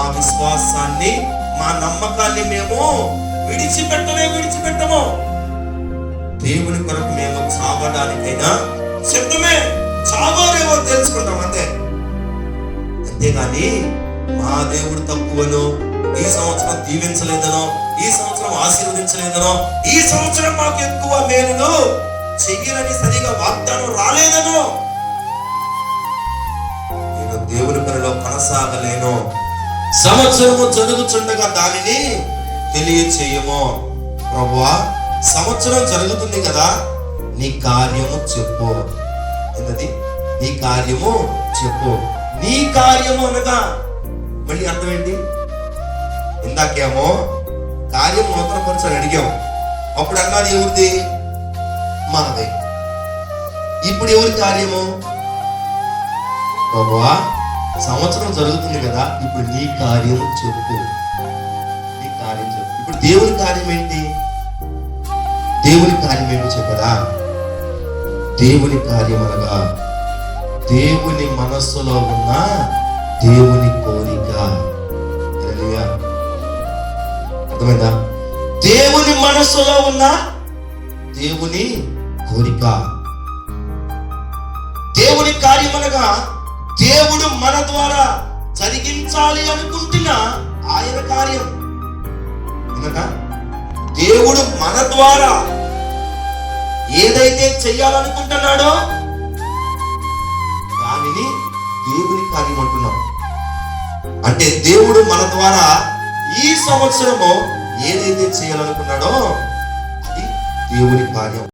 మా విశ్వాసాన్ని మా నమ్మకాన్ని మేము విడిచిపెట్టనే విడిచిపెట్టము. దేవుని కొరకు మేము చావడానికైనా సిద్ధమే. చావాలేమో తెలుసుకుంటాం అంతే. అంతేగాని మా దేవుడు తక్కువను ఈ సంవత్సరం దీవించలేదనో ఈ సంవత్సరం ఆశీర్వదించలేదనో ఈ సంవత్సరం మాకు ఎక్కువ మేలును చెయ్యలని సరిగా వాగ్దానం రాలేదనో. నేను దేవుని పనిలో కొనసాగలేను. సంవత్సరము జరుగుతుండగా దానిని తెలియచేయము. ప్రభువా సంవత్సరం జరుగుతుంది కదా నీ కార్యము చెప్పు. ఏంటది? నీ కార్యము చెప్పు. నీ కార్యము అనగా మళ్ళీ అర్థం ఏంటి ఇందాకేమో కార్యం నూతనపరచని అడిగాము. అప్పుడు అన్నది ఎవరిది? మనది ఇప్పుడు ఎవరి కార్యము? ప్రభువా సంవత్సరం జరుగుతుంది కదా ఇప్పుడు నీ కార్యం చెప్పు. నీ కార్యం చెప్పు. ఇప్పుడు దేవుని కార్యం ఏంటి? దేవుని కార్యం ఏంటి చెప్పరా? దేవుని కార్యం అనగా దేవుని మనస్సులో ఉన్న దేవుని కోరిక. అర్థమైందా? దేవుని మనస్సులో ఉన్న దేవుని కోరిక. దేవుని కార్యం అనగా దేవుడు మన ద్వారా జరిగించాలి అనుకుంటున్న ఆయన కార్యం. దేవుడు మన ద్వారా ఏదైతే చెయ్యాలనుకుంటున్నాడో దానిని దేవుని కార్యం అంటున్నాం. అంటే దేవుడు మన ద్వారా ఈ సంవత్సరము ఏదైతే చేయాలనుకున్నాడో అది దేవుని కార్యం.